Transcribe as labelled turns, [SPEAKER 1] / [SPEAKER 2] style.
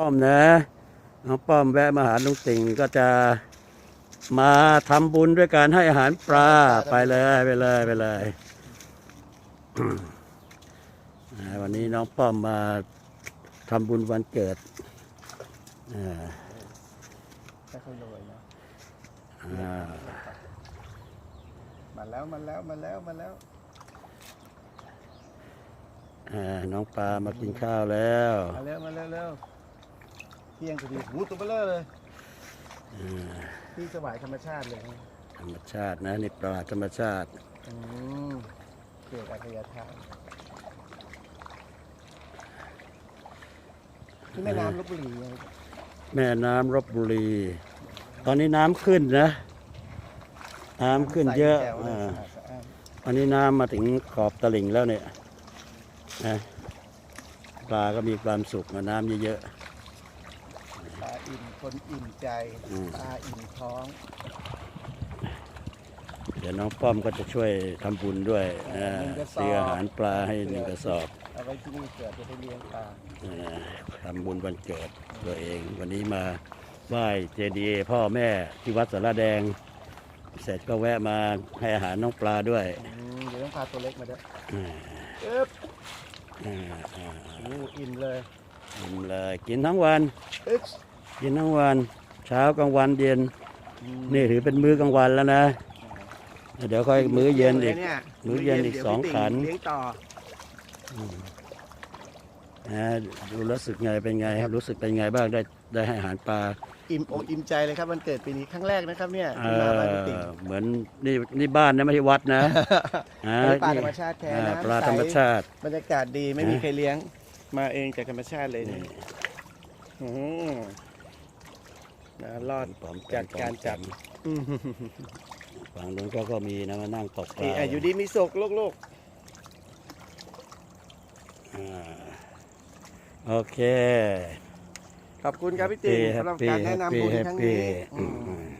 [SPEAKER 1] ป้อมนะน้องป้อมแวะมาหาลุงติ่งก็จะมาทำบุญด้วยการให้อาหารปลาไปเลยไปเลยไปเลยอ่าวันนี้น้องป้อมมาทำบุญวันเกิดอ่า
[SPEAKER 2] ไม่ค่อยรวยนะ
[SPEAKER 1] อ่า
[SPEAKER 2] มาแล้วมาแล้วมาแล้วมาแล้ว
[SPEAKER 1] อ่าน้องปลามากินข้าวแล้ว
[SPEAKER 2] มาแล้วมาแล้วเร็วเที่ยงพอดีหูตัวเบลอเลย
[SPEAKER 1] อ่า
[SPEAKER 2] ที่สวายธรรมชาติเลย
[SPEAKER 1] ธรรมชาตินะนี่ปลาธรรมชาติ
[SPEAKER 2] อืมเกิดอัธยาทานที่แม่น้ำลบบุรีไง
[SPEAKER 1] แม่น้ำรบบุรี ตอนนี้น้ำขึ้นนะ น้ำขึ้นเยอะ
[SPEAKER 2] ใสแจ๋วเลย
[SPEAKER 1] อ่า
[SPEAKER 2] สะอาดสะอ้าน
[SPEAKER 1] วันนี้น้ำมาถึงขอบตลิ่งแล้วเนี่ยนะปลาก็มีความสุขนะน้ำเยอะ
[SPEAKER 2] ปลาอิ่ม คนอิ่มใจ
[SPEAKER 1] อืม
[SPEAKER 2] ปลาอิ่มท้อง
[SPEAKER 1] ๆเดี๋ยวน้องป้อมก็จะช่วยทำบุญด้วยนะซื้ออาหารปลาให้หนึ่งกระสอบ
[SPEAKER 2] เอาไว้ที่นี่เกิดจะได้เลี้ยงปลา
[SPEAKER 1] นะทำบุญวันเกิดตัวเอง วันนี้มาไหว้เจดีย์พ่อแม่ที่วัดสารแดง เสร็จก็แวะมาให้อาหารน้องปลาด้วย
[SPEAKER 2] อืมเดี๋ยวต้องพาตัวเล็กมาด้วย
[SPEAKER 1] อ่า
[SPEAKER 2] เอ๊บ
[SPEAKER 1] อ่าอ่า
[SPEAKER 2] โอ้อิ่มเลย
[SPEAKER 1] กินเลยกินทั้งวัน
[SPEAKER 2] เอ๊ะ
[SPEAKER 1] กินทั้งวันเช้ากลางวันเย็น
[SPEAKER 2] อืม
[SPEAKER 1] นี่ถือเป็นมื้อกลางวันแล้วนะ เดี๋ยวค่อยมื้อเย็นอีก
[SPEAKER 2] ลย
[SPEAKER 1] มื้อเย็นอีก
[SPEAKER 2] ดี๋ว
[SPEAKER 1] สอง
[SPEAKER 2] พี่
[SPEAKER 1] ขัน
[SPEAKER 2] เลี้ยงต่อ
[SPEAKER 1] นะดูรู้สึกไงเป็นไงครับรู้สึกเป็นไงบ้างได้ได้ให้อาหารปลา
[SPEAKER 2] อิ่มอกอิ่มใจเลยครับวันเกิดปีนี้ครั้งแรกนะครับเนี่ย
[SPEAKER 1] เอ
[SPEAKER 2] ที่มาบ้านพี่
[SPEAKER 1] อ
[SPEAKER 2] ติ๋ง
[SPEAKER 1] เหมือนนี่นี่บ้านนะไม่ใช่วัดนะอ่า
[SPEAKER 2] เป็นปลาธรรม
[SPEAKER 1] นี่
[SPEAKER 2] ชาติแท้
[SPEAKER 1] อ่า
[SPEAKER 2] น้ำ
[SPEAKER 1] ปลาธรรม
[SPEAKER 2] ใส
[SPEAKER 1] ชาติ
[SPEAKER 2] บรรยากาศดีไม่มี
[SPEAKER 1] ฮะ
[SPEAKER 2] ใครเลี้ยง มาเองจากธรรมชาติเลย
[SPEAKER 1] นี่
[SPEAKER 2] นี่อืมนะรอด
[SPEAKER 1] ปลอม
[SPEAKER 2] จัดการจับอืม
[SPEAKER 1] ฝั่งนู้นก็ก็มีนะมานั่งตกป
[SPEAKER 2] นี่
[SPEAKER 1] ลา
[SPEAKER 2] อะอยู่ดีมีสุขลูก
[SPEAKER 1] อ่าโอเค
[SPEAKER 2] ๆขอบคุณครับพี่ติ๋ง
[SPEAKER 1] Happy,
[SPEAKER 2] สำหรับการแนะนำบุญ
[SPEAKER 1] happy,
[SPEAKER 2] ครั้งนี้
[SPEAKER 1] happy
[SPEAKER 2] อืม